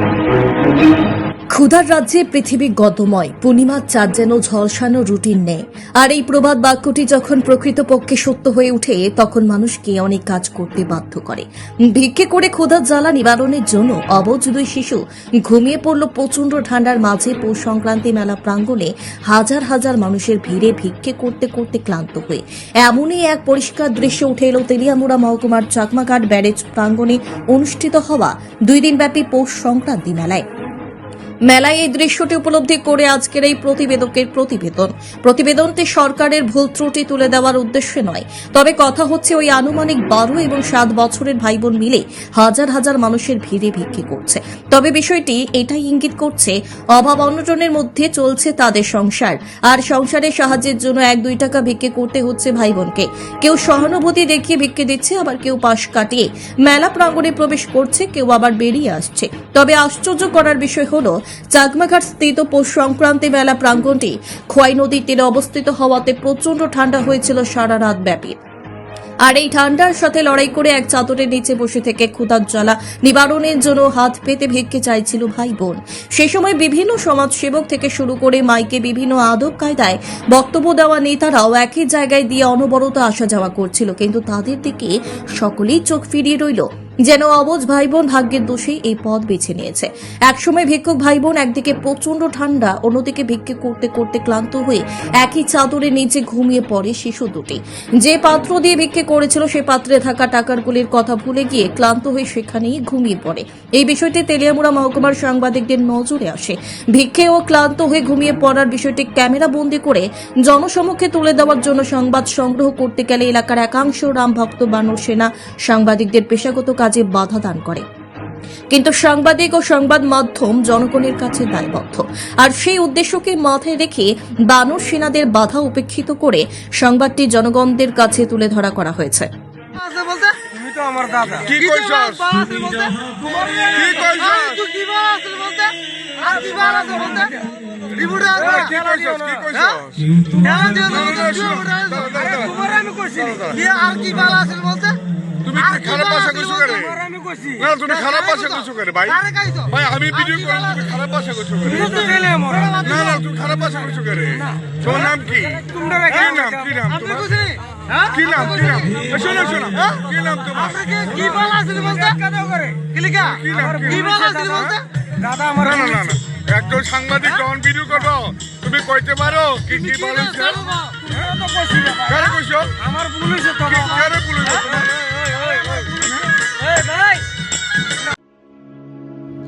Thank you. ক্ষুধার রাজ্যে পৃথিবী গতময় পূর্ণিমার চাঁদ যেন ঝলসানো রুটিন নেই। আর এই প্রবাদ বাক্যটি যখন প্রকৃতপক্ষে সত্য হয়ে ওঠে, তখন মানুষকে অনেক কাজ করতে বাধ্য করে। ভিক্ষে করে ক্ষুধার জ্বালা নিবারণের জন্য অবজ দুই শিশু ঘুমিয়ে পড়ল প্রচণ্ড ঠান্ডার মাঝে। পৌষ সংক্রান্তি মেলা প্রাঙ্গণে হাজার হাজার মানুষের ভিড়ে ভিক্ষে করতে করতে ক্লান্ত হয়ে। এমনই এক পরিষ্কার দৃশ্য উঠে এলো তেলিয়ামুড়া মহকুমার চাকমাঘাট ব্যারেজ প্রাঙ্গণে অনুষ্ঠিত হওয়া দুই দিনব্যাপী পৌষ সংক্রান্তি মেলায়। মেলায় এই দৃশ্যটি উপলব্ধি করে আজকের এই প্রতিবেদকের প্রতিবেদন। প্রতিবেদনটি সরকারের ভুল ত্রুটি তুলে দেওয়ার উদ্দেশ্যে নয়। তবে কথা হচ্ছে ওই আনুমানিক বারো এবং সাত বছরের ভাই বোন মিলে হাজার হাজার মানুষের ভিড়ে ভিক্ষে করছে। তবে বিষয়টি এটাই ইঙ্গিত করছে, অভাব অনটনের মধ্যে চলছে তাদের সংসার। আর সংসারের সাহায্যের জন্য এক দুই টাকা ভিক্ষে করতে হচ্ছে ভাই বোনকে কেউ সহানুভূতি দেখিয়ে ভিক্ষে দিচ্ছে, আবার কেউ পাশ কাটিয়ে মেলা প্রাঙ্গণে প্রবেশ করছে, কেউ আবার বেরিয়ে আসছে। তবে আশ্চর্য করার বিষয় হলো চাকমাঘাট স্থিত পৌষ সংক্রান্তি মেলা প্রাঙ্গণটি খোয়াই নদীর তীরে অবস্থিত হওয়াতে প্রচণ্ড ঠান্ডা হয়েছিল সারা রাত ব্যাপী। আর এই ঠান্ডার সাথে লড়াই করে এক চাদরের নিচে বসে থেকে ক্ষুধার জ্বালা নিবারণের জন্য হাত পেতে ভিক্ষে চাইছিল ভাই বোন সে সময় বিভিন্ন সমাজসেবক থেকে শুরু করে মাইকে বিভিন্ন আদব কায়দায় বক্তব্য দেওয়া নেতারাও একই জায়গায় দিয়ে অনবরত আসা যাওয়া করছিল, কিন্তু তাদের দিকে সকলেই চোখ ফিরিয়ে রইল। যেন অবজ ভাই বোন ভাগ্যের দোষেই এই পথ বেছে নিয়েছে। একসময় ভিক্ষুক ভাই বোন একদিকে প্রচণ্ড ঠান্ডা, অন্যদিকে ভিক্ষে করতে করতে ক্লান্ত হয়ে একই চাদরের নিচে ঘুমিয়ে পড়ে শিশু দুটি। যে পাত্র দিয়ে ভিক্ষে করেছিল সে পাত্রে থাকা টাকারগুলির কথা ভুলে গিয়ে ক্লান্ত হয়ে সেখানেই ঘুমিয়ে পড়ে। এই বিষয়টি তেলিয়ামুড়া মহকুমার সাংবাদিকদের নজরে আসে। ভিক্ষে ও ক্লান্ত হয়ে ঘুমিয়ে পড়ার বিষয়টি ক্যামেরা বন্দি করে জনসমক্ষে তুলে দেওয়ার জন্য সংবাদ সংগ্রহ করতে গেলে এলাকার একাংশ রামভক্ত বানর সেনা সাংবাদিকদের পেশাগত কাজে বাধা দান করে কিন্তু সাংবাদিক ও সংবাদ মাধ্যম জনগণের কাছে দায়বদ্ধ আর সেই উদ্দেশ্যকে মাথায় রেখে বানর সেনাদের বাধা উপেক্ষিত করে সংবাদটি জনগণদের কাছে তুলে ধরা করা হয়েছে আমার দাদা কি কি আর কি বাল আছে বলতে হ্যাঁ তুমি খারাপ ভাষা কইছো কইছি না তুমি খারাপ ভাষা কইছো করে ভাই ভাই আমি ভিডিও করি তুমি? খারাপ ভাষা কইছো আমার না না তুমি খারাপ ভাষা কইছো তোমার নাম কি? তোমরা নাম কি নাম আপনি কইছেন হ্যাঁ? কি নাম কি নাম? শোনো শোনো। কি নাম তোমার? কি কি আছে বলতে? কাদাও করে কি লিখা? কি নাম কি কি আছে বলতে? দাদা আমার না না না একজন সাংবাদিক যখন ভিডিও করো। তুমি কইতে পারো কি কি কারে কইছো আমার পুলিশে তো কারে বলেছ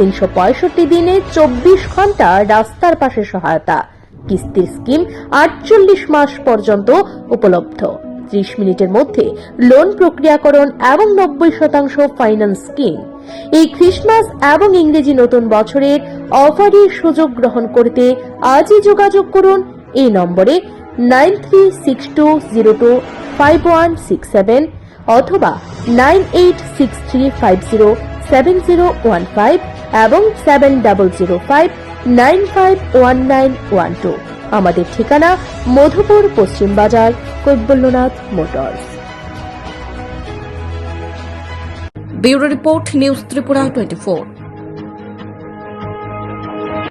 তিনশো পঁয়ষট্টি দিনে চব্বিশ ঘণ্টা রাস্তার পাশে সহায়তা। কিস্তির স্কিম আটচল্লিশ মাস পর্যন্ত উপলব্ধ। ত্রিশ মিনিটের মধ্যে লোন প্রক্রিয়াকরণ এবং নব্বই শতাংশ ফাইন্যান্স স্কিম। এই ক্রিসমাস এবং ইংরেজি নতুন বছরের অফারের সুযোগ গ্রহণ করতে আজই যোগাযোগ করুন। এই নম্বরে nine three six two zero two five one six seven অথবা nine eight six three five zero seven zero one five এবং seven double zero five nine five one nine one two আমাদের ঠিকানা মধুপুর, পশ্চিম বাজার, Kaibalyanath motors. Bureau report, news Tripura twenty